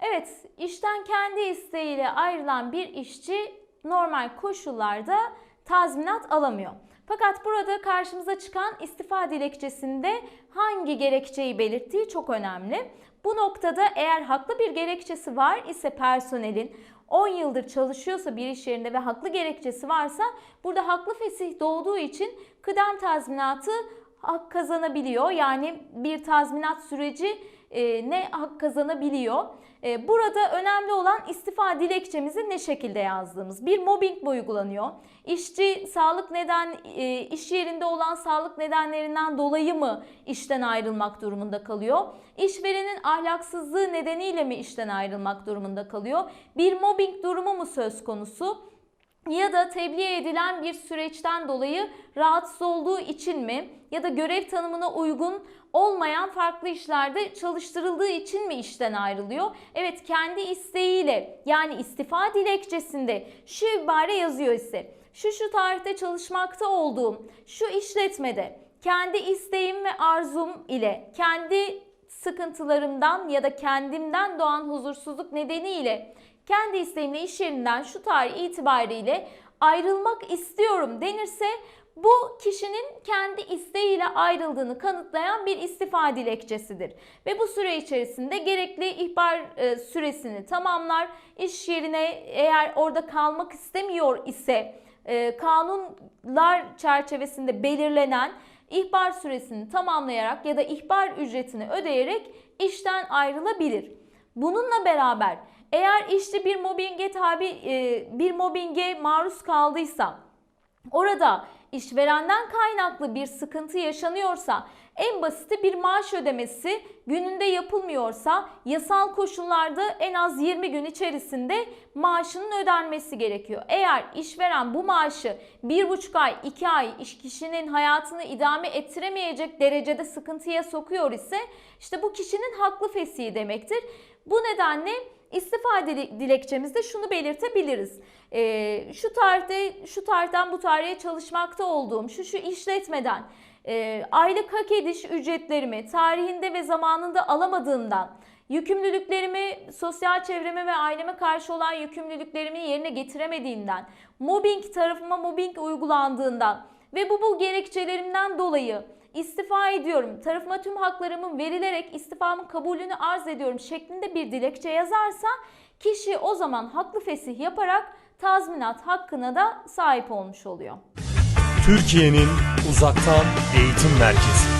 Evet, işten kendi isteğiyle ayrılan bir işçi normal koşullarda tazminat alamıyor. Fakat burada karşımıza çıkan istifa dilekçesinde hangi gerekçeyi belirttiği çok önemli. Bu noktada eğer haklı bir gerekçesi var ise personelin 10 yıldır çalışıyorsa bir iş yerinde ve haklı gerekçesi varsa burada haklı fesih doğduğu için kıdem tazminatı hak kazanabiliyor. Yani bir tazminat süreci e, ne hak kazanabiliyor. E, burada önemli olan istifa dilekçemizi ne şekilde yazdığımız. Bir mobbing mi uygulanıyor? İşçi sağlık neden e, iş yerinde olan sağlık nedenlerinden dolayı mı işten ayrılmak durumunda kalıyor? İşverenin ahlaksızlığı nedeniyle mi işten ayrılmak durumunda kalıyor? Bir mobbing durumu mu söz konusu? Ya da tebliğ edilen bir süreçten dolayı rahatsız olduğu için mi ya da görev tanımına uygun olmayan farklı işlerde çalıştırıldığı için mi işten ayrılıyor? Evet kendi isteğiyle yani istifa dilekçesinde şu ibare yazıyor ise şu şu tarihte çalışmakta olduğum şu işletmede kendi isteğim ve arzum ile kendi sıkıntılarımdan ya da kendimden doğan huzursuzluk nedeniyle kendi isteğimle iş yerinden şu tarih itibariyle ayrılmak istiyorum denirse bu kişinin kendi isteğiyle ayrıldığını kanıtlayan bir istifa dilekçesidir. Ve bu süre içerisinde gerekli ihbar e, süresini tamamlar. İş yerine eğer orada kalmak istemiyor ise e, kanunlar çerçevesinde belirlenen ihbar süresini tamamlayarak ya da ihbar ücretini ödeyerek işten ayrılabilir. Bununla beraber eğer işçi bir mobbinge tabi e, bir mobbinge maruz kaldıysa orada işverenden kaynaklı bir sıkıntı yaşanıyorsa en basiti bir maaş ödemesi gününde yapılmıyorsa yasal koşullarda en az 20 gün içerisinde maaşının ödenmesi gerekiyor. Eğer işveren bu maaşı 1,5 ay 2 ay iş kişinin hayatını idame ettiremeyecek derecede sıkıntıya sokuyor ise işte bu kişinin haklı fesihi demektir. Bu nedenle istifa dile- dilekçemizde şunu belirtebiliriz. Ee, şu tarihte şu tarihten bu tarihe çalışmakta olduğum şu şu işletmeden e, aylık hak ediş ücretlerimi tarihinde ve zamanında alamadığımdan yükümlülüklerimi sosyal çevreme ve aileme karşı olan yükümlülüklerimi yerine getiremediğinden mobbing tarafıma mobbing uygulandığından ve bu bu gerekçelerimden dolayı istifa ediyorum, tarafıma tüm haklarımın verilerek istifamın kabulünü arz ediyorum şeklinde bir dilekçe yazarsa kişi o zaman haklı fesih yaparak tazminat hakkına da sahip olmuş oluyor. Türkiye'nin uzaktan eğitim merkezi.